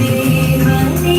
ദേവനേ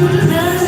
Yes,